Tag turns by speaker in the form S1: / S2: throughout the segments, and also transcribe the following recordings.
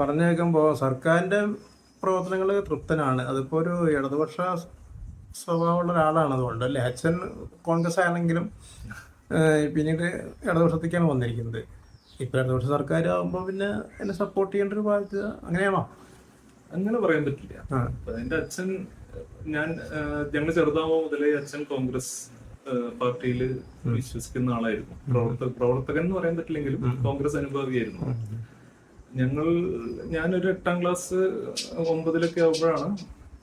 S1: പറഞ്ഞു കേൾക്കുമ്പോൾ സർക്കാരിന്റെ പ്രവർത്തനങ്ങൾ തൃപ്തനാണ്. അതിപ്പോൾ ഒരു ഇടതുപക്ഷ സ്വഭാവമുള്ള ഒരാളാണ് അതുകൊണ്ട് അല്ലേ? അച്ഛൻ കോൺഗ്രസ് ആണെങ്കിലും പിന്നീട് ഇടതുപക്ഷത്തേക്കാണ് വന്നിരിക്കുന്നത്. ഇപ്പം ഇടതുപക്ഷ സർക്കാർ ആകുമ്പോൾ പിന്നെ എന്നെ സപ്പോർട്ട് ചെയ്യേണ്ട ഒരു ബാധ്യത അങ്ങനെയാണോ?
S2: അങ്ങനെ പറയാൻ പറ്റില്ല. എന്റെ അച്ഛൻ ഞാൻ ഞങ്ങൾ ചെറുതാവുമ്പോൾ മുതലേ അച്ഛൻ കോൺഗ്രസ് പാർട്ടിയിൽ വിശ്വസിക്കുന്ന ആളായിരുന്നു. പ്രവർത്തക പ്രവർത്തകൻ എന്ന് പറയാൻ പറ്റില്ലെങ്കിലും കോൺഗ്രസ് അനുഭാവിയായിരുന്നു. ഞങ്ങൾ ഞാനൊരു എട്ടാം ക്ലാസ് ഒമ്പതിലൊക്കെ ആവുമ്പോഴാണ്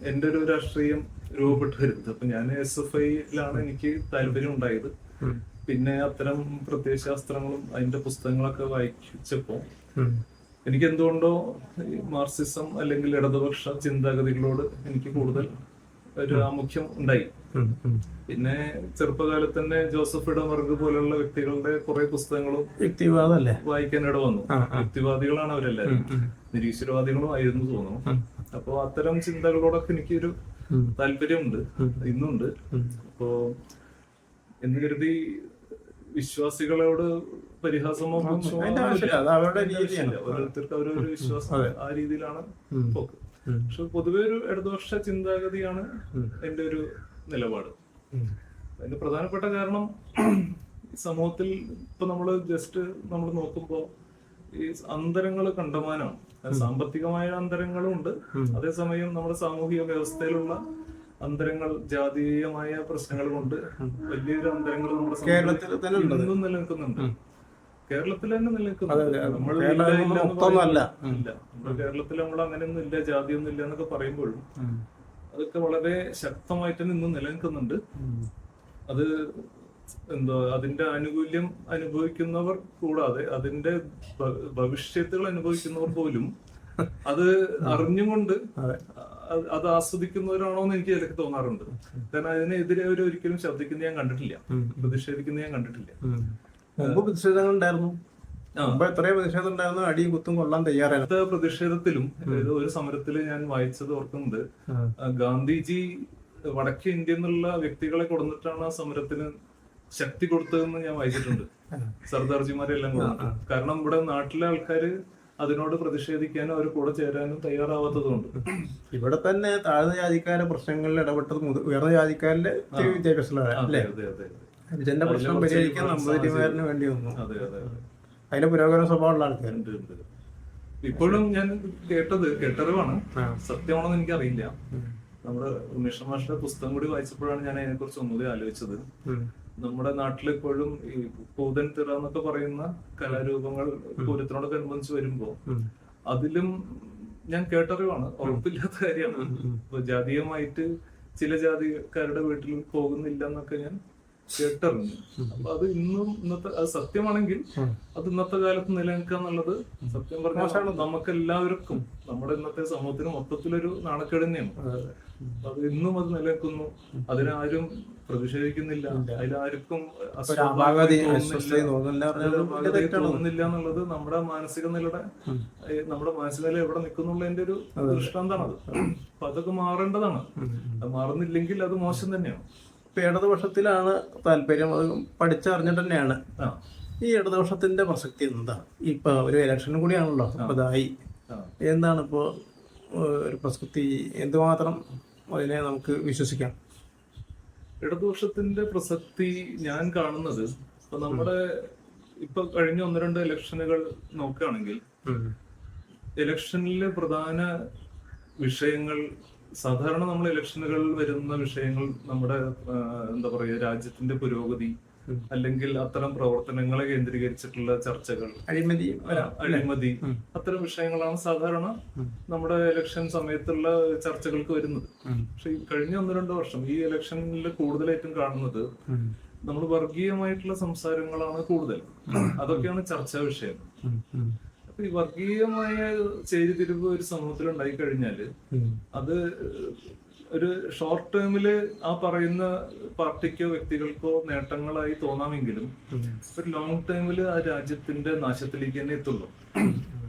S2: എന്റെ ഒരു രാഷ്ട്രീയം രൂപപ്പെട്ടു വരുന്നത്. അപ്പൊ ഞാൻ എസ് എഫ് ഐയിലാണ് എനിക്ക് താല്പര്യം ഉണ്ടായത്. പിന്നെ അത്തരം പ്രത്യയശാസ്ത്രങ്ങളും അതിന്റെ പുസ്തകങ്ങളൊക്കെ വായിച്ചപ്പോ എനിക്ക് എന്തുകൊണ്ടോ മാർസിസം അല്ലെങ്കിൽ ഇടതുപക്ഷ ചിന്താഗതികളോട് എനിക്ക് കൂടുതൽ ഒരു ആമുഖ്യം ഉണ്ടായി. പിന്നെ ചെറുപ്പകാലത്ത് തന്നെ ജോസഫ് ഇടമർഗ് പോലുള്ള വ്യക്തികളുടെ കുറെ പുസ്തകങ്ങളും
S1: വ്യക്തിവാദല്ലേ
S2: വായിക്കാൻ ഇട വന്നു വ്യക്തിവാദികളാണ് അവരെല്ലാവരും. നിരീശ്വരവാദികളും ആയിരുന്നു തോന്നുന്നു. അപ്പോൾ അത്തരം ചിന്തകളോടൊക്കെ എനിക്കൊരു
S1: ഒരു
S2: താല്പര്യമുണ്ട്. ഇന്നുണ്ട്. അപ്പോ എന്ന് കരുതി വിശ്വാസികളോട് പരിഹാസമോ
S1: അവരുടെ
S2: രീതിയല്ല. ഓരോരുത്തർക്ക് അവരൊരു വിശ്വാസം ആ രീതിയിലാണ്. പോക്ക്. പക്ഷെ പൊതുവെ ഒരു ഇടതുപക്ഷ ചിന്താഗതിയാണ് എന്റെ ഒരു നിലപാട്. അതിന്റെ പ്രധാനപ്പെട്ട കാരണം സമൂഹത്തിൽ ഇപ്പൊ നമ്മൾ ജസ്റ്റ് നമ്മൾ നോക്കുമ്പോ ഈ അന്തരങ്ങൾ കണ്ടമാനമാണ്. സാമ്പത്തികമായ അന്തരങ്ങളും ഉണ്ട് അതേസമയം നമ്മുടെ സാമൂഹിക വ്യവസ്ഥയിലുള്ള അന്തരങ്ങൾ ജാതീയമായ പ്രശ്നങ്ങൾ കൊണ്ട് വലിയൊരു അന്തരങ്ങൾ നമ്മുടെ
S1: കേരളത്തിൽ തന്നെ
S2: ഇന്നും നിലനിൽക്കുന്നുണ്ട്. കേരളത്തിൽ തന്നെ നിലനിൽക്കുന്നു. കേരളത്തിൽ നമ്മൾ അങ്ങനെയൊന്നും ഇല്ല ജാതിയൊന്നും ഇല്ല എന്നൊക്കെ പറയുമ്പോഴും അതൊക്കെ വളരെ ശക്തമായിട്ട് തന്നെ ഇന്നും നിലനിൽക്കുന്നുണ്ട്. അത് എന്തോ അതിന്റെ ആനുകൂല്യം അനുഭവിക്കുന്നവർ കൂടാതെ അതിന്റെ ഭവിഷ്യത്തുകൾ അനുഭവിക്കുന്നവർ പോലും അത് അറിഞ്ഞുകൊണ്ട്
S1: അത്.
S2: ആസ്വദിക്കുന്നവരാണോ എന്ന് എനിക്ക് ഇതൊക്കെ തോന്നാറുണ്ട്. കാരണം അതിനെതിരെ അവർ ഒരിക്കലും ശബ്ദിക്കുന്ന ഞാൻ കണ്ടിട്ടില്ല. പ്രതിഷേധിക്കുന്ന ഞാൻ കണ്ടിട്ടില്ല.
S1: മുമ്പ് പ്രതിഷേധങ്ങൾ ഉണ്ടായിരുന്നു. മുമ്പ് എത്രയോ പ്രതിഷേധം ഉണ്ടായിരുന്നു അടിയും കുത്തും കൊള്ളാൻ തയ്യാറായിരുന്നു
S2: പ്രതിഷേധത്തിലും ഒരു സമരത്തിൽ ഞാൻ വായിച്ചത് ഓർക്കുന്നത് ഗാന്ധിജി വടക്കേ ഇന്ത്യ എന്നുള്ള വ്യക്തികളെ കൊടുത്തിട്ടാണ് ആ സമരത്തിന് ശക്തി കൊടുത്തതെന്ന് ഞാൻ വായിച്ചിട്ടുണ്ട്. സർദാർജിമാരെല്ലാം കൊടുത്തിട്ട് കാരണം ഇവിടെ നാട്ടിലെ ആൾക്കാര് അതിനോട് പ്രതിഷേധിക്കാനും അവർ കൂടെ ചേരാനും തയ്യാറാവാത്തതുകൊണ്ട്.
S1: ഇവിടെ തന്നെ താഴ്ന്ന ജാതിക്കാരുടെ പ്രശ്നങ്ങളിൽ ഇടപെട്ടത് ഉയർന്ന ജാതിക്കാരുടെ
S2: വിദ്യാഭ്യാസ
S1: അല്ലേ?
S2: അതെ
S1: പ്രശ്നം? പരിഹരിക്കാൻ നമ്പൂതിരിമാരന് വേണ്ടി വന്നു.
S2: അതെ അതെ അതെ.
S1: അതിന്റെ പുരോഗമന സ്വഭാവമുള്ള
S2: ഉണ്ട്. ഇപ്പോഴും ഞാൻ കേട്ടത് കേട്ടറിവാണ്. സത്യമാണെന്ന് എനിക്കറിയില്ല. നമ്മുടെ ഉമേഷ് മാഷിന്റെ പുസ്തകം കൂടി വായിച്ചപ്പോഴാണ് ഞാൻ അതിനെ കുറിച്ച് ഒന്നുകൂടി ആലോചിച്ചത്. നമ്മുടെ നാട്ടിൽ ഇപ്പോഴും ഈ പൂതൻ തിറ എന്നൊക്കെ പറയുന്ന കലാരൂപങ്ങൾ പൂരത്തിനോടൊക്കെ അനുബന്ധിച്ച് വരുമ്പോ അതിലും ഞാൻ കേട്ടറിവാണ്. ഉറപ്പില്ലാത്ത കാര്യമാണ്. ജാതീയമായിട്ട് ചില ജാതിക്കാരുടെ വീട്ടിൽ പോകുന്നില്ല എന്നൊക്കെ ഞാൻ കേട്ടറിഞ്ഞു അപ്പൊ അത് ഇന്നും ഇന്നത്തെ അത് സത്യമാണെങ്കിൽ അത് ഇന്നത്തെ കാലത്ത് നിലനിൽക്കുക എന്നുള്ളത് സത്യം പറഞ്ഞാൽ നമുക്ക് എല്ലാവർക്കും നമ്മുടെ ഇന്നത്തെ സമൂഹത്തിന് മൊത്തത്തിലൊരു നാണക്കേട് തന്നെയാണ്. അത് ഇന്നും അത് നിലനിൽക്കുന്നു. അതിനാരും പ്രതിഷേധിക്കുന്നില്ല. അതിലാർക്കും
S1: തോന്നുന്നില്ല.
S2: അത് എന്നുള്ളത് നമ്മുടെ മാനസിക നിലയുടെ നമ്മുടെ മാനസിക നില എവിടെ നിൽക്കുന്നുള്ളതിന്റെ ഒരു ദൃഷ്ടാന്താണത് അപ്പൊ അതൊക്കെ മാറേണ്ടതാണ്. അത് മാറുന്നില്ലെങ്കിൽ അത് മോശം തന്നെയാണ്.
S1: ഇപ്പൊ ഇടതുപക്ഷത്തിലാണ് താല്പര്യം. അത് പഠിച്ചറിഞ്ഞിട്ട് തന്നെയാണ്. ഈ ഇടതുപക്ഷത്തിന്റെ പ്രസക്തി എന്താണ്? ഇപ്പൊ ഒരു ഇലക്ഷൻ കൂടിയാണല്ലോ.
S2: അതായി
S1: എന്താണ് ഇപ്പോ ഒരു പ്രസക്തി? എന്തുമാത്രം അതിനെ നമുക്ക് വിശ്വസിക്കാം?
S2: ഇടതുപക്ഷത്തിന്റെ പ്രസക്തി ഞാൻ കാണുന്നത് ഇപ്പൊ നമ്മുടെ ഇപ്പൊ കഴിഞ്ഞ ഒന്ന് രണ്ട് ഇലക്ഷനുകൾ നോക്കുകയാണെങ്കിൽ ഇലക്ഷനിലെ പ്രധാന വിഷയങ്ങൾ സാധാരണ നമ്മൾ ഇലക്ഷനുകൾ വരുന്ന വിഷയങ്ങൾ നമ്മുടെ എന്താ പറയുക രാജ്യത്തിന്റെ പുരോഗതി അല്ലെങ്കിൽ അത്തരം പ്രവർത്തനങ്ങളെ കേന്ദ്രീകരിച്ചിട്ടുള്ള ചർച്ചകൾ
S1: അഴിമതി
S2: അഴിമതി അത്തരം വിഷയങ്ങളാണ് സാധാരണ നമ്മുടെ ഇലക്ഷൻ സമയത്തുള്ള ചർച്ചകൾക്ക് വരുന്നത്. പക്ഷെ ഈ കഴിഞ്ഞ ഒന്ന് രണ്ട് വർഷം ഈ ഇലക്ഷനിൽ കൂടുതലായിട്ടും കാണുന്നത് നമ്മൾ വർഗീയമായിട്ടുള്ള സംസാരങ്ങളാണ് കൂടുതൽ. അതൊക്കെയാണ് ചർച്ചാ വിഷയം. ഈ വർഗീയമായ ചേരിതിരിവ് ഒരു സമൂഹത്തിൽ ഉണ്ടായി കഴിഞ്ഞാൽ അത് ഒരു ഷോർട്ട് ടേമിൽ ആ പറയുന്ന പാർട്ടിക്കോ വ്യക്തികൾക്കോ നേട്ടങ്ങളായി തോന്നാമെങ്കിലും ഒരു ലോങ് ടേമിൽ ആ രാജ്യത്തിന്റെ നാശത്തിലേക്ക് തന്നെ എത്തുള്ളൂ.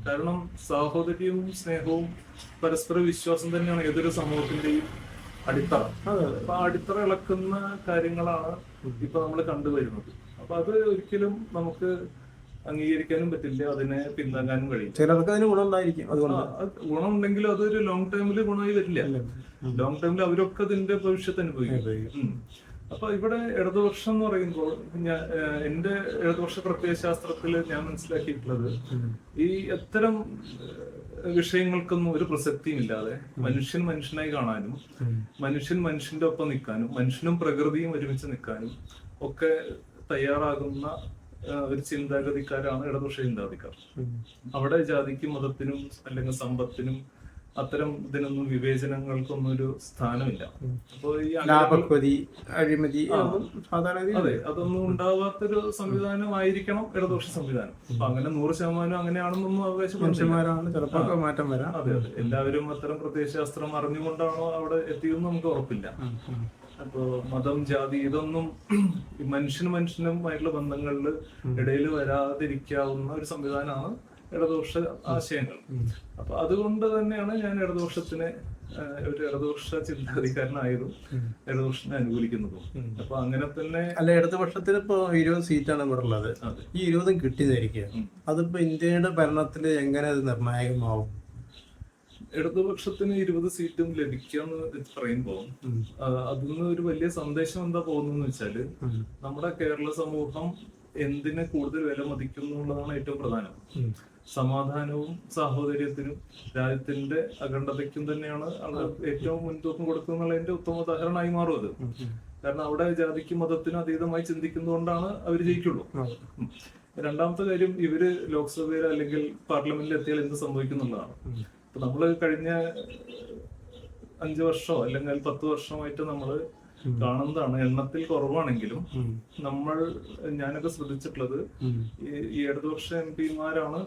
S2: കാരണം സാഹോദര്യവും സ്നേഹവും പരസ്പര വിശ്വാസം തന്നെയാണ് ഏതൊരു സമൂഹത്തിന്റെയും അടിത്തറ. അപ്പൊ ആ അടിത്തറ ഇളക്കുന്ന കാര്യങ്ങളാണ് ഇപ്പൊ നമ്മൾ കണ്ടുവരുന്നത്. അപ്പൊ അത് ഒരിക്കലും നമുക്ക് അംഗീകരിക്കാനും പറ്റില്ല അതിനെ പിന്താങ്ങാനും കഴിയില്ല.
S1: ചിലർക്ക് അതിന് ഗുണമുണ്ടായിരിക്കും അതുകൊണ്ട്.
S2: ഗുണമുണ്ടെങ്കിലും അതൊരു ലോങ് ടൈമിൽ ഗുണമായി വരില്ല. ലോങ് ടൈമിൽ അവരൊക്കെ അതിന്റെ ഭവിഷ്യത്ത് അനുഭവിക്കും. അപ്പൊ ഇവിടെ ഇടതുപക്ഷം എന്ന് പറയുമ്പോൾ ഞാൻ എന്റെ ഇടതുപക്ഷ പ്രത്യയശാസ്ത്രത്തിൽ ഞാൻ മനസ്സിലാക്കിയിട്ടുള്ളത് ഈ അത്തരം വിഷയങ്ങൾക്കൊന്നും ഒരു പ്രസക്തിയും ഇല്ലാതെ മനുഷ്യൻ മനുഷ്യനായി കാണാനും മനുഷ്യൻ മനുഷ്യന്റെ ഒപ്പം നിൽക്കാനും മനുഷ്യനും പ്രകൃതിയും ഒരുമിച്ച് നിൽക്കാനും ഒക്കെ തയ്യാറാകുന്ന ഒരു ചിന്താഗതിക്കാരാണ് ഇടതുപക്ഷ ചിന്താഗതിക്കാർ. അവിടെ ജാതിക്കും മതത്തിനും അല്ലെങ്കിൽ സമ്പത്തിനും അത്തരം ഇതിനൊന്നും വിവേചനങ്ങൾക്കൊന്നും ഒരു സ്ഥാനമില്ല. അപ്പൊ ഈ
S1: അഴിമതി
S2: അതെ അതൊന്നും ഉണ്ടാവാത്തൊരു സംവിധാനമായിരിക്കണം ഇടതുപക്ഷ സംവിധാനം. അപ്പൊ അങ്ങനെ നൂറ് ശതമാനം അങ്ങനെയാണെന്നൊന്നും അവകാശം
S1: മനുഷ്യന്മാരാണ് ചിലപ്പോൾ മാറ്റം വരാം.
S2: അതെ അതെ. എല്ലാവരും അത്തരം പ്രത്യയശാസ്ത്രം അറിഞ്ഞുകൊണ്ടാണോ അവിടെ എത്തിയെന്ന് നമുക്ക് ഉറപ്പില്ല. അപ്പോ മതം ജാതി ഇതൊന്നും മനുഷ്യന് മനുഷ്യനുമായിട്ടുള്ള ബന്ധങ്ങളിൽ ഇടയിൽ വരാതിരിക്കാവുന്ന ഒരു സംവിധാനമാണ് ഇടതുപക്ഷ ആശയങ്ങൾ. അപ്പൊ അതുകൊണ്ട് തന്നെയാണ് ഞാൻ ഇടതുപക്ഷത്തിനെ ഒരു ഇടതുപക്ഷ ചിന്താധികാരനായതും ഇടതുപക്ഷത്തിനെ അനുകൂലിക്കുന്നതും. അപ്പൊ അങ്ങനെ തന്നെ
S1: അല്ല ഇടതുപക്ഷത്തിന് ഇപ്പൊ ഇരുപത് സീറ്റാണ് ഇവിടെ ഉള്ളത്. ഈ ഇരുപതും കിട്ടിയതായിരിക്കും.
S3: അതിപ്പോ ഇന്ത്യയുടെ ഭരണത്തിൽ എങ്ങനെ അത് നിർണായകമാവും?
S2: ഇടതുപക്ഷത്തിന് ഇരുപത് സീറ്റും ലഭിക്കാന്ന് പറയുമ്പോൾ അതിൽ നിന്ന് ഒരു വലിയ സന്ദേശം എന്താ പോകുന്നതെന്ന് വെച്ചാൽ നമ്മുടെ കേരള സമൂഹം എന്തിനെ കൂടുതൽ വില മതിക്കുന്നു എന്നുള്ളതാണ് ഏറ്റവും പ്രധാനം. സമാധാനവും സാഹോദര്യത്തിനും രാജ്യത്തിന്റെ അഖണ്ഡതയ്ക്കും തന്നെയാണ് ഏറ്റവും മുൻതൂക്കം കൊടുക്കുന്നുള്ളതിന്റെ ഉത്തമ ഉദാഹരണമായി മാറും അത്. കാരണം അവിടെ ജാതിക്കും മതത്തിനും അതീതമായി ചിന്തിക്കുന്നതുകൊണ്ടാണ് അവർ ജയിക്കുള്ളൂ. രണ്ടാമത്തെ കാര്യം ഇവർ ലോക്സഭയിൽ അല്ലെങ്കിൽ പാർലമെന്റിൽ എത്തിയാൽ എന്ത് സംഭവിക്കുന്നുള്ളതാണ്. ഇപ്പൊ നമ്മൾ കഴിഞ്ഞ അഞ്ചു വർഷമോ അല്ലെങ്കിൽ പത്ത് വർഷമായിട്ട് നമ്മൾ കാണുന്നതാണ്. എണ്ണത്തിൽ കുറവാണെങ്കിലും നമ്മൾ ഞാനൊക്കെ ശ്രദ്ധിച്ചിട്ടുള്ളത് ഈ- ഇടതുപക്ഷ എം പിമാരാണ്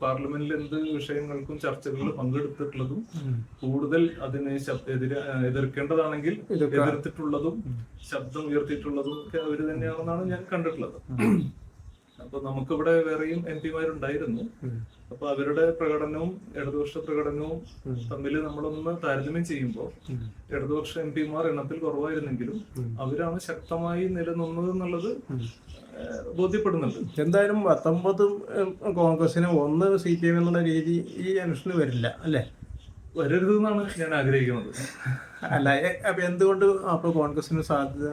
S2: പാർലമെന്റിൽ എന്ത് വിഷയങ്ങൾക്കും ചർച്ചകളിൽ പങ്കെടുത്തിട്ടുള്ളതും കൂടുതൽ അതിനെ എതിർക്കേണ്ടതാണെങ്കിൽ എതിർത്തിട്ടുള്ളതും ശബ്ദം ഉയർത്തിയിട്ടുള്ളതും ഒക്കെ അവർ തന്നെയാണെന്നാണ് ഞാൻ കണ്ടിട്ടുള്ളത്. അപ്പൊ നമുക്കിവിടെ വേറെയും എം പിമാരുണ്ടായിരുന്നു. അപ്പൊ അവരുടെ പ്രകടനവും ഇടതുപക്ഷ പ്രകടനവും തമ്മിൽ നമ്മളൊന്ന് താരതമ്യം ചെയ്യുമ്പോൾ ഇടതുപക്ഷ എം പിമാർ എണ്ണത്തിൽ കുറവായിരുന്നെങ്കിലും അവരാണ് ശക്തമായി നിലനിന്നത് എന്നുള്ളത് ബോധ്യപ്പെടുന്നുണ്ട്.
S1: എന്തായാലും പത്തൊമ്പതും കോൺഗ്രസിന് ഒന്ന് സി പി എം എന്നുള്ള രീതി ഈ ഇലക്ഷന് വരില്ല അല്ലേ?
S2: വരരുത് എന്നാണ് ഞാൻ ആഗ്രഹിക്കുന്നത്.
S1: അല്ല അപ്പൊ എന്തുകൊണ്ട് അപ്പൊ കോൺഗ്രസിന് സാധ്യത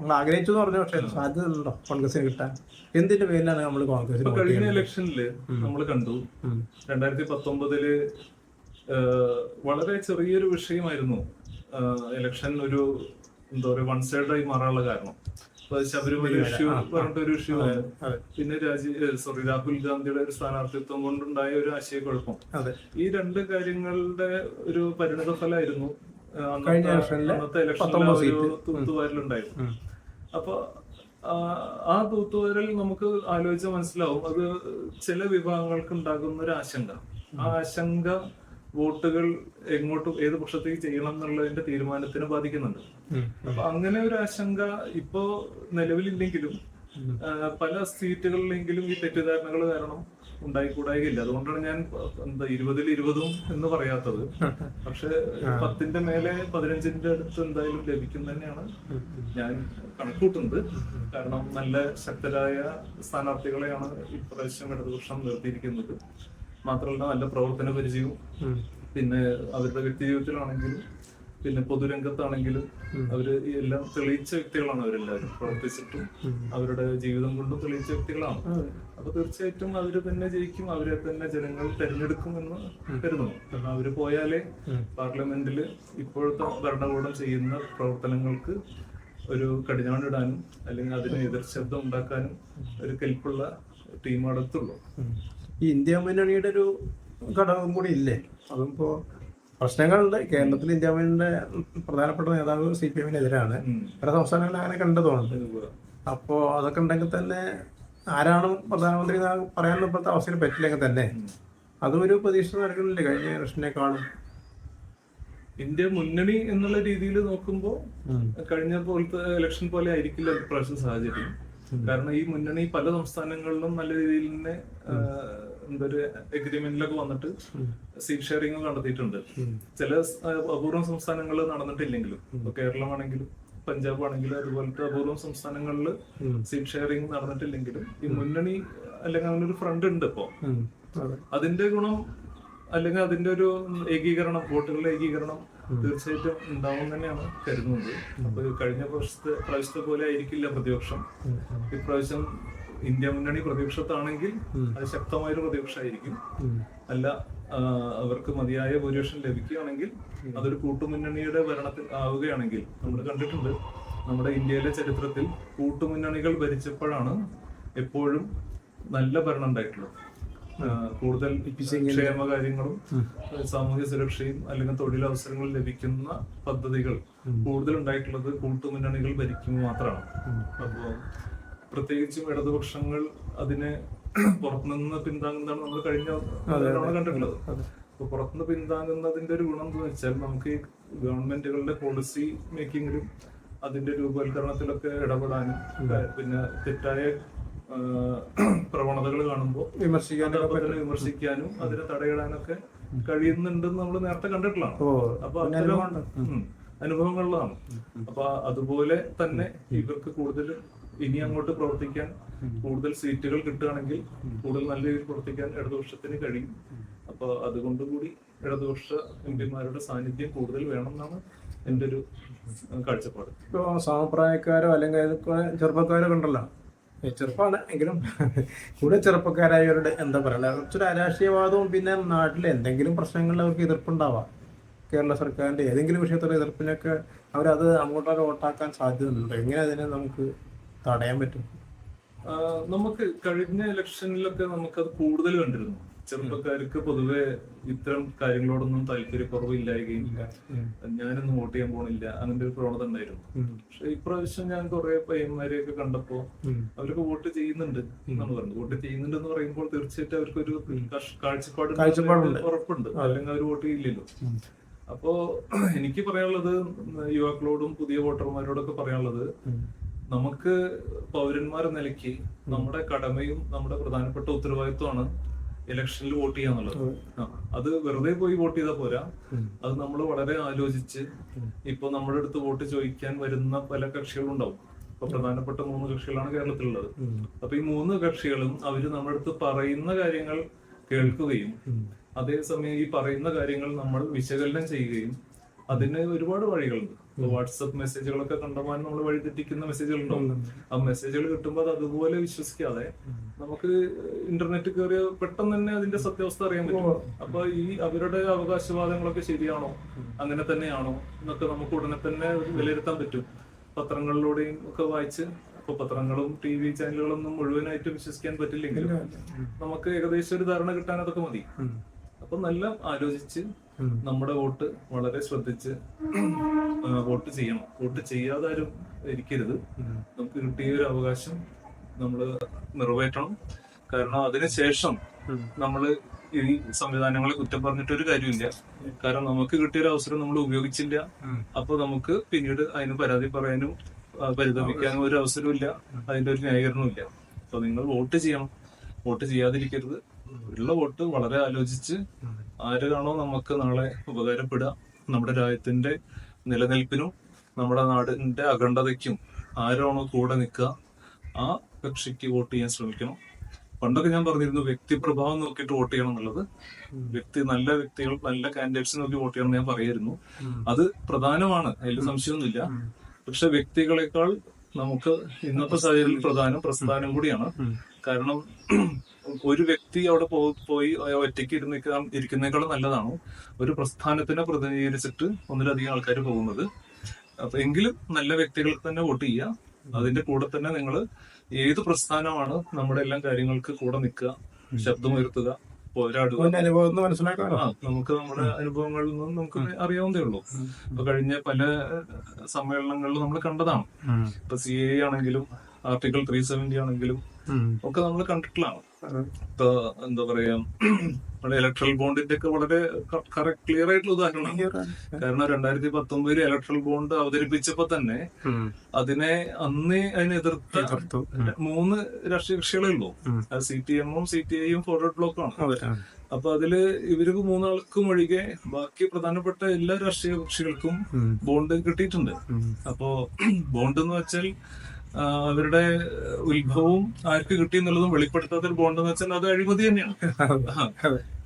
S1: നമ്മൾ ആഗ്രഹിച്ചു എന്ന് പറഞ്ഞു പക്ഷേ സാധ്യത ഉണ്ടോ കോൺഗ്രസിന് കിട്ടാൻ? എന്തിന്റെ പേരിലാണ് നമ്മൾ കോൺഗ്രസ്
S2: കഴിഞ്ഞ
S1: ഇലക്ഷനിൽ
S2: ഇലക്ഷനിൽ നമ്മൾ കണ്ടു. രണ്ടായിരത്തി പത്തൊമ്പതിൽ വളരെ ചെറിയൊരു വിഷയമായിരുന്നു. ഇലക്ഷൻ ഒരു എന്താ പറയുക വൺ സൈഡായി മാറാനുള്ള കാരണം. ശബരിമല ഇഷ്യൂ പറഞ്ഞിട്ട് ഒരു ഇഷ്യൂ ആണ്
S1: അതെ.
S2: പിന്നെ രാജി സോറി രാഹുൽ ഗാന്ധിയുടെ ഒരു സ്ഥാനാർത്ഥിത്വം കൊണ്ടുണ്ടായ ഒരു ആശയക്കുഴപ്പം.
S1: അതെ.
S2: ഈ രണ്ട് കാര്യങ്ങളുടെ ഒരു പരിണിത ഫലമായിരുന്നു അന്നത്തെ- അന്നത്തെ ഒരു
S1: സീറ്റ്.
S2: തൂത്തുവാരലുണ്ടായിരുന്നു
S1: ഉം.
S2: അപ്പൊ ആ, തൂത്തുവരൽ നമുക്ക് ആലോചിച്ച മനസ്സിലാവും അത് ചില വിഭാഗങ്ങൾക്ക് ഉണ്ടാകുന്ന ഒരു ആശങ്ക ആ ആശങ്ക വോട്ടുകൾ എങ്ങോട്ട് ഏത് പക്ഷത്തേക്ക് ചെയ്യണം എന്നുള്ളതിന്റെ തീരുമാനത്തിന് ബാധിക്കുന്നുണ്ട്. അപ്പൊ അങ്ങനെ ഒരു ആശങ്ക ഇപ്പോ നിലവിലില്ലെങ്കിലും പല സീറ്റുകളിലെങ്കിലും ഈ തെറ്റിദ്ധാരണകൾ കാരണം ഉണ്ടായിക്കൂടായില്ല അതുകൊണ്ടാണ് ഞാൻ എന്താ ഇരുപതിൽ ഇരുപതും എന്ന് പറയാത്തത്. പക്ഷെ പത്തിന്റെ മേലെ പതിനഞ്ചിന്റെ അടുത്ത് എന്തായാലും ലഭിക്കും തന്നെയാണ് ഞാൻ കണക്കൂട്ടുന്നത്. കാരണം നല്ല ശക്തരായ സ്ഥാനാർത്ഥികളെയാണ് ഇപ്രാവശ്യം ഇടതുപക്ഷം നിർത്തിയിരിക്കുന്നത്. മാത്രമല്ല നല്ല പ്രവർത്തന പരിചയവും. പിന്നെ അവരുടെ വ്യക്തി ജീവിതത്തിലാണെങ്കിലും പിന്നെ പൊതുരംഗത്താണെങ്കിലും അവർ എല്ലാം തെളിയിച്ച വ്യക്തികളാണ് അവരെല്ലാവരും. പ്രവർത്തിച്ചിട്ടും അവരുടെ ജീവിതം കൊണ്ടും തെളിയിച്ച വ്യക്തികളാണ്. അപ്പൊ തീർച്ചയായിട്ടും അവർ തന്നെ ജയിക്കും അവരെ തന്നെ ജനങ്ങൾ തെരഞ്ഞെടുക്കുമെന്ന് കരുതുന്നു. കാരണം അവർ പോയാലേ പാർലമെന്റിൽ ഇപ്പോഴത്തെ ഭരണകൂടം ചെയ്യുന്ന പ്രവർത്തനങ്ങൾക്ക് ഒരു കടിഞ്ഞാണിടാനും അല്ലെങ്കിൽ അതിന് എതിർ ശബ്ദം ഉണ്ടാക്കാനും ഒരു കെൽപ്പുള്ള ടീം അടുത്തുള്ളൂ
S1: ഈ ഇന്ത്യ മുന്നണിയുടെ ഒരു ഘടകം കൂടി ഇല്ലേ? അതും ഇപ്പോ പ്രശ്നങ്ങളുണ്ട്. കേരളത്തിൽ ഇന്ത്യ മുന്നണിയുടെ പ്രധാനപ്പെട്ട നേതാവ് സി പി എമ്മിനെതിരാണ്. പല സംസ്ഥാനങ്ങളിൽ അങ്ങനെ
S2: കണ്ടു
S1: അപ്പോ അതൊക്കെ ഉണ്ടെങ്കിൽ തന്നെ ആരാണ് പ്രധാനമന്ത്രി പറയാൻ ഇപ്പോഴത്തെ അവസരം പറ്റില്ലെങ്കിൽ തന്നെ അതും ഒരു പ്രതീക്ഷ നൽകുന്നില്ല കഴിഞ്ഞ ഇലക്ഷനേക്കാളും.
S2: ഇന്ത്യ മുന്നണി എന്നുള്ള രീതിയിൽ നോക്കുമ്പോൾ കഴിഞ്ഞ പോലത്തെ ഇലക്ഷൻ പോലെ ആയിരിക്കില്ല പ്രാവശ്യം സാഹചര്യം. കാരണം ഈ മുന്നണി പല സംസ്ഥാനങ്ങളിലും നല്ല രീതിയിൽ തന്നെ ആ, എന്താ ഒരു എഗ്രിമെന്റിലൊക്കെ വന്നിട്ട് സീറ്റ് ഷെയറിംഗ് നടത്തിയിട്ടുണ്ട് ചില അപൂർവ സംസ്ഥാനങ്ങളിൽ നടന്നിട്ടില്ലെങ്കിലും ഇപ്പൊ കേരളമാണെങ്കിലും പഞ്ചാബ് ആണെങ്കിലും അതുപോലത്തെ അപൂർവം സംസ്ഥാനങ്ങളിൽ സീറ്റ് ഷെയറിംഗ് നടന്നിട്ടില്ലെങ്കിലും ഈ മുന്നണി അല്ലെങ്കിൽ അങ്ങനെ ഒരു ഫ്രണ്ട് ഉണ്ട് ഇപ്പോ.
S1: അതെ.
S2: അതിന്റെ ഗുണം അല്ലെങ്കിൽ അതിന്റെ ഒരു ഏകീകരണം വോട്ടുകളുടെ ഏകീകരണം തീർച്ചയായിട്ടും ഉണ്ടാവും തന്നെയാണ് കരുതുന്നത്. അപ്പൊ കഴിഞ്ഞ പ്രാവശ്യത്തെ പ്രാവശ്യത്തെ പോലെ ആയിരിക്കില്ല പ്രതിപക്ഷം. ഇപ്രാവശ്യം ഇന്ത്യ മുന്നണി പ്രതിപക്ഷത്താണെങ്കിൽ അത് ശക്തമായൊരു പ്രതിപക്ഷമായിരിക്കും. അല്ല അവർക്ക് മതിയായ ഭൂരിപക്ഷം ലഭിക്കുകയാണെങ്കിൽ അതൊരു കൂട്ടുമുന്നണിയുടെ ഭരണത്തിൽ ആവുകയാണെങ്കിൽ നമ്മൾ കണ്ടിട്ടുണ്ട് നമ്മുടെ ഇന്ത്യയിലെ ചരിത്രത്തിൽ കൂട്ടുമുന്നണികൾ ഭരിച്ചപ്പോഴാണ് എപ്പോഴും നല്ല ഭരണം ഉണ്ടായിട്ടുള്ളത്. കൂടുതൽ ക്ഷേമകാര്യങ്ങളും സാമൂഹ്യ സുരക്ഷയും അല്ലെങ്കിൽ തൊഴിലവസരങ്ങൾ ലഭിക്കുന്ന പദ്ധതികൾ കൂടുതൽ ഉണ്ടായിട്ടുള്ളത് കൂട്ടുമുന്നണികൾ ഭരിക്കുമ്പോൾ മാത്രമാണ്. അപ്പോ പ്രത്യേകിച്ചും ഇടതുപക്ഷങ്ങൾ അതിനെ പുറത്തുനിന്ന് പിന്താങ്ങുന്നതാണ് നമ്മൾ കഴിഞ്ഞ തവണ കണ്ടിട്ടുള്ളത്. അപ്പൊ പുറത്തുനിന്ന് പിന്താങ്ങുന്നതിന്റെ ഒരു ഗുണം എന്ന് വെച്ചാൽ നമുക്ക് ഈ ഗവൺമെന്റുകളുടെ പോളിസി മേക്കിങ്ങിലും അതിന്റെ രൂപവൽക്കരണത്തിലൊക്കെ ഇടപെടാനും പിന്നെ തെറ്റായ പ്രവണതകൾ കാണുമ്പോൾ വിമർശിക്കാനും വിമർശിക്കാനും അതിനെ തടയിടാനൊക്കെ കഴിയുന്നുണ്ടെന്ന് നമ്മൾ നേരത്തെ കണ്ടിട്ടുള്ളതാണ്. അപ്പൊ അനുഭവങ്ങളിലാണ് അപ്പൊ അതുപോലെ തന്നെ ഇവർക്ക് കൂടുതൽ ഇനി അങ്ങോട്ട് പ്രവർത്തിക്കാൻ കൂടുതൽ സീറ്റുകൾ കിട്ടുകയാണെങ്കിൽ കൂടുതൽ നല്ല രീതിയിൽ പ്രവർത്തിക്കാൻ ഇടതുപക്ഷത്തിന് കഴിയും. അപ്പൊ അതുകൊണ്ട് കൂടി ഇടതുപക്ഷ എം പിമാരുടെ സാന്നിധ്യം കൂടുതൽ വേണം എന്നാണ് എന്റെ ഒരു കാഴ്ചപ്പാട്.
S1: ഇപ്പൊ സമപ്രായക്കാരോ അല്ലെങ്കിൽ ചെറുപ്പക്കാരോ ഉണ്ടല്ലോ ഏ, ചെറുപ്പമാണ് എങ്കിലും കൂടെ ചെറുപ്പക്കാരായവരുടെ എന്താ പറയുക കുറച്ചൊരു അരാഷ്ട്രീയവാദവും പിന്നെ നാട്ടിലെ എന്തെങ്കിലും പ്രശ്നങ്ങളിൽ അവർക്ക് എതിർപ്പുണ്ടാവാം. കേരള സർക്കാരിന്റെ ഏതെങ്കിലും വിഷയത്തിലുള്ള എതിർപ്പിനൊക്കെ അവരത് അങ്ങോട്ടൊക്കെ വോട്ടാക്കാൻ സാധ്യതയുണ്ട്. എങ്ങനെ അതിനെ നമുക്ക് തടയാൻ പറ്റും.
S2: നമുക്ക് കഴിഞ്ഞ ഇലക്ഷനിലൊക്കെ നമുക്കത് കൂടുതൽ കണ്ടിരുന്നു. ചെറുപ്പക്കാർക്ക് പൊതുവെ ഇത്തരം കാര്യങ്ങളോടൊന്നും താല്പര്യക്കുറവില്ലായകയും ഞാനൊന്നും വോട്ട് ചെയ്യാൻ പോണില്ല. അങ്ങനത്തെ ഒരു പ്രവണത ഉണ്ടായിരുന്നു. പക്ഷെ ഇപ്രാവശ്യം ഞാൻ കുറെ പയ്യന്മാരെയൊക്കെ കണ്ടപ്പോ അവരൊക്കെ വോട്ട് ചെയ്യുന്നുണ്ട് എന്നാണ് പറഞ്ഞത്. വോട്ട് ചെയ്യുന്നുണ്ട് എന്ന് പറയുമ്പോൾ തീർച്ചയായിട്ടും അവർക്കൊരു ഒരു കാഴ്ചപ്പാട്. ഉറപ്പുണ്ട്. അല്ലെങ്കിൽ അവർ വോട്ട് ചെയ്യില്ലല്ലോ. അപ്പോ എനിക്ക് പറയാനുള്ളത് യുവാക്കളോടും പുതിയ വോട്ടർമാരോടൊക്കെ പറയാനുള്ളത് നമുക്ക് പൗരന്മാർ നിലയ്ക്ക് നമ്മുടെ കടമയും നമ്മുടെ പ്രധാനപ്പെട്ട ഉത്തരവാദിത്വമാണ് ഇലക്ഷനിൽ വോട്ട് ചെയ്യാന്നുള്ളത് അത്. വെറുതെ പോയി വോട്ട് ചെയ്താൽ പോരാ. അത് നമ്മൾ വളരെ ആലോചിച്ച് ഇപ്പൊ നമ്മുടെ അടുത്ത് വോട്ട് ചോദിക്കാൻ വരുന്ന പല കക്ഷികളും ഉണ്ടാവും ഇപ്പൊ പ്രധാനപ്പെട്ട മൂന്ന് കക്ഷികളാണ് കേരളത്തിലുള്ളത്. അപ്പൊ ഈ മൂന്ന് കക്ഷികളും അവർ നമ്മുടെ അടുത്ത് പറയുന്ന കാര്യങ്ങൾ കേൾക്കുകയും അതേസമയം ഈ പറയുന്ന കാര്യങ്ങൾ നമ്മൾ വിശകലനം ചെയ്യുകയും അതിന് ഒരുപാട് വഴികളുണ്ട്. വാട്സപ്പ് മെസ്സേജുകളൊക്കെ കണ്ടമാനം നമ്മൾ വഴിതെറ്റിക്കുന്ന മെസ്സേജുകൾ ഉണ്ടാവും ആ മെസ്സേജുകൾ കിട്ടുമ്പോൾ അത് അതുപോലെ വിശ്വസിക്കാതെ നമുക്ക് ഇന്റർനെറ്റ് കയറിയ പെട്ടെന്ന് തന്നെ അതിന്റെ സത്യാവസ്ഥ അറിയാൻ പറ്റും. അപ്പൊ ഈ അവരുടെ അവകാശവാദങ്ങളൊക്കെ ശരിയാണോ? അങ്ങനെ തന്നെയാണോ? എന്നൊക്കെ നമുക്ക് ഉടനെ തന്നെ വിലയിരുത്താൻ പറ്റും. പത്രങ്ങളിലൂടെയും ഒക്കെ വായിച്ച് ഇപ്പൊ പത്രങ്ങളും ടി വി ചാനലുകളൊന്നും മുഴുവനായിട്ട് വിശ്വസിക്കാൻ പറ്റില്ലെങ്കിലും നമുക്ക് ഏകദേശം ഒരു ധാരണ കിട്ടാൻ അതൊക്കെ മതി. അപ്പൊ നല്ല ആലോചിച്ച് നമ്മുടെ വോട്ട് വളരെ ശ്രദ്ധിച്ച് വോട്ട് ചെയ്യണം. വോട്ട് ചെയ്യാതെ ആരും ഇരിക്കരുത് നമുക്ക് കിട്ടിയ ഒരു അവകാശം നമ്മൾ നിറവേറ്റണം. കാരണം അതിനുശേഷം നമ്മൾ ഈ സംവിധാനങ്ങളെ കുറ്റം പറഞ്ഞിട്ട് ഒരു കാര്യമില്ല. കാരണം നമുക്ക് കിട്ടിയ ഒരു അവസരം നമ്മൾ ഉപയോഗിച്ചില്ല. അപ്പൊ നമുക്ക് പിന്നീട് അതിന് പരാതി പറയാനും പരിതപിക്കാനും ഒരു അവസരമില്ല അതിന്റെ ഒരു ന്യായീകരണവും ഇല്ല അപ്പൊ നിങ്ങൾ വോട്ട് ചെയ്യണം. വോട്ട് ചെയ്യാതിരിക്കരുത്. ഉള്ള വോട്ട് വളരെ ആലോചിച്ച് ആരാണോ നമുക്ക് നാളെ ഉപകാരപ്പെടുക. നമ്മുടെ രാജ്യത്തിന്റെ നിലനിൽപ്പിനും നമ്മുടെ നാടിന്റെ അഖണ്ഡതയ്ക്കും ആരാണോ കൂടെ നിൽക്കുക ആ കക്ഷിക്ക് വോട്ട് ചെയ്യാൻ ശ്രമിക്കണം. പണ്ടൊക്കെ ഞാൻ പറഞ്ഞിരുന്നു വ്യക്തി പ്രഭാവം നോക്കിയിട്ട് വോട്ട് ചെയ്യണം എന്നുള്ളത്. വ്യക്തി നല്ല വ്യക്തികൾ നല്ല കാൻഡിഡേറ്റ്സ് നോക്കി വോട്ട് ചെയ്യണം ഞാൻ പറയായിരുന്നു. അത് പ്രധാനമാണ് അതിൽ സംശയമൊന്നുമില്ല. പക്ഷെ വ്യക്തികളെക്കാൾ നമുക്ക് ഇന്നത്തെ സാഹചര്യത്തിൽ പ്രധാനം പ്രസ്ഥാനം കൂടിയാണ്. കാരണം ഒരു വ്യക്തി അവിടെ പോയി ഒറ്റയ്ക്ക് ഇരുന്നിക്കാൻ ഇരിക്കുന്നേക്കാളും നല്ലതാണ്. ഒരു പ്രസ്ഥാനത്തിനെ പ്രതിനിധീകരിച്ചിട്ട് ഒന്നിലധികം ആൾക്കാർ പോകുന്നത്. അപ്പൊ എങ്കിലും നല്ല വ്യക്തികൾക്ക് തന്നെ വോട്ട് ചെയ്യുക. അതിന്റെ കൂടെ തന്നെ നിങ്ങൾ ഏത് പ്രസ്ഥാനമാണ് നമ്മുടെ എല്ലാം കാര്യങ്ങൾക്ക് കൂടെ നിൽക്കുക ശബ്ദമുയർത്തുക പോരാടുക.
S1: അനുഭവം
S2: ആ നമുക്ക് നമ്മുടെ അനുഭവങ്ങളിൽ നിന്നും നമുക്ക് അറിയാവുന്നതേ ഉള്ളൂ. ഇപ്പൊ കഴിഞ്ഞ പല സമ്മേളനങ്ങളിലും നമ്മൾ കണ്ടതാണ്. ഇപ്പൊ സി എ ആണെങ്കിലും ആർട്ടിക്കിൾ ത്രീ സെവന്റി ആണെങ്കിലും ഒക്കെ നമ്മൾ കണ്ടിട്ടുള്ളതാണ്. ഇപ്പൊ എന്താ പറയാ നമ്മുടെ ഇലക്ട്രൽ ബോണ്ടിന്റെ ഒക്കെ വളരെ കറക്റ്റ് ക്ലിയർ ആയിട്ടുള്ള ഉദാഹരണമാണ് കാരണം രണ്ടായിരത്തി പത്തൊമ്പതിൽ ഇലക്ട്രൽ ബോണ്ട് അവതരിപ്പിച്ചപ്പോ തന്നെ അതിനെ അന്ന് അതിനെ എതിർത്ത. മൂന്ന് രാഷ്ട്രീയ കക്ഷികളേ ഉള്ളൂ. അത് സി പി എമ്മും സി പി ഐയും ഫോർവേഡ് ബ്ലോക്കും ആണ്.
S1: അതെ.
S2: അപ്പൊ അതിൽ ഇവർക്ക് മൂന്നാൾക്കും ഒഴികെ ബാക്കി പ്രധാനപ്പെട്ട എല്ലാ രാഷ്ട്രീയ കക്ഷികൾക്കും ബോണ്ട് കിട്ടിയിട്ടുണ്ട്. അപ്പോ ബോണ്ട് എന്ന് വെച്ചാൽ അവരുടെ ഉത്ഭവവും ആർക്ക് കിട്ടി എന്നുള്ളതും വെളിപ്പെടുത്താത്ത ഒരു ബോണ്ട് എന്ന് വെച്ചാൽ അത് അഴിമതി തന്നെയാണ്.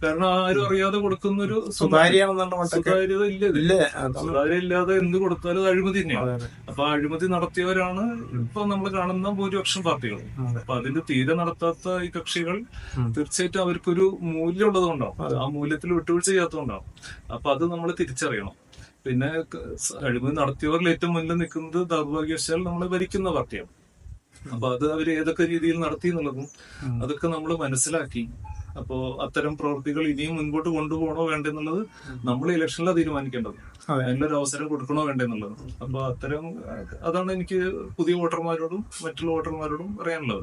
S2: കാരണം ആരും അറിയാതെ കൊടുക്കുന്ന ഒരു സുതാര്യത ഇല്ല. സുതാര്യ ഇല്ലാതെ എന്ത് കൊടുത്താലും അത് അഴിമതി തന്നെയാണ്. അപ്പൊ അഴിമതി നടത്തിയവരാണ് ഇപ്പൊ നമ്മൾ കാണുന്ന ഭൂരിപക്ഷം പാർട്ടികൾ. അപ്പൊ അതിന്റെ തീരെ നടത്താത്ത ഈ കക്ഷികൾ. തീർച്ചയായിട്ടും അവർക്കൊരു മൂല്യം ഉള്ളതുകൊണ്ടാവും ആ മൂല്യത്തിൽ വിട്ടുവീഴ്ച ചെയ്യാത്തതുകൊണ്ടാവും അപ്പൊ അത് നമ്മൾ തിരിച്ചറിയണം പിന്നെ അഴിമതി നടത്തിയവരിൽ ഏറ്റവും മുന്നിൽ നിൽക്കുന്നത് ദൗർഭാഗ്യവശാൽ നമ്മളെ ഭരിക്കുന്ന പാർട്ടിയാണ്. അപ്പൊ അത് അവർ ഏതൊക്കെ രീതിയിൽ നടത്തി എന്നുള്ളതും അതൊക്കെ നമ്മൾ മനസ്സിലാക്കി. അപ്പോ അത്തരം പ്രവൃത്തികൾ ഇനിയും മുൻപോട്ട് കൊണ്ടുപോകണോ വേണ്ടെന്നുള്ളത് നമ്മൾ ഇലക്ഷനിലാണ് തീരുമാനിക്കേണ്ടത്.
S1: അതെ.
S2: അതിനൊരു അവസരം കൊടുക്കണോ വേണ്ടെന്നുള്ളത്. അപ്പൊ അത്തരം അതാണ് എനിക്ക് പുതിയ വോട്ടർമാരോടും മറ്റുള്ള വോട്ടർമാരോടും പറയാനുള്ളത്.